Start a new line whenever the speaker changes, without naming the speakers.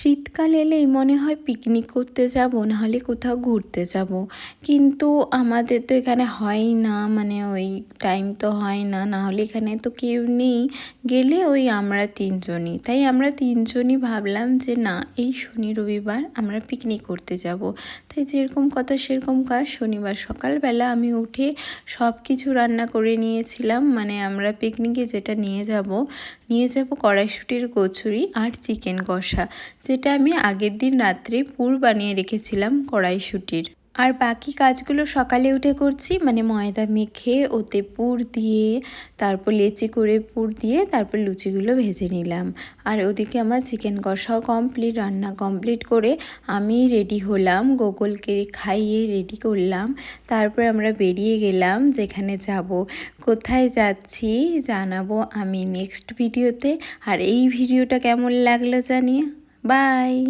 শীতকাল এলেই মনে হয় পিকনিক করতে যাব, নাহলে কোথাও ঘুরতে যাব। কিন্তু আমাদের তো এখানে হয় না মানে ওই টাইম তো হয় না, নাহলে এখানে তো কেউ নেই। গেলে ওই আমরা তিনজনই। তাই আমরা তিনজনই ভাবলাম যে না, এই শনি রবিবার আমরা পিকনিক করতে যাব। তাই যেরকম কথা সেরকম কাজ। শনিবার সকালবেলা আমি উঠে সব কিছু রান্না করে নিয়েছিলাম। মানে আমরা পিকনিকে যেটা নিয়ে যাব নিয়ে যাব কড়াইশুটির কচুরি আর চিকেন কষা। যেটা আমি আগের দিন রাত্রে পুর বানিয়ে রেখেছিলাম কড়াইশুটির। আর বাকি কাজগুলো সকালে উঠে করছি মানে ময়দা মেখে ওতে পুর দিয়ে, তারপর লেচি করে পুর দিয়ে, তারপর লুচিগুলো ভেজে নিলাম। আর ওদিকে আমার চিকেন কষাও কমপ্লিট রান্না কমপ্লিট করে আমি রেডি হলাম, গোগলকে খাইয়ে রেডি করলাম। তারপর আমরা বেরিয়ে গেলাম যেখানে যাব। কোথায় যাচ্ছি জানাব আমি নেক্সট ভিডিওতে আর এই ভিডিওটা কেমন লাগল জানিয়ে? ബായ്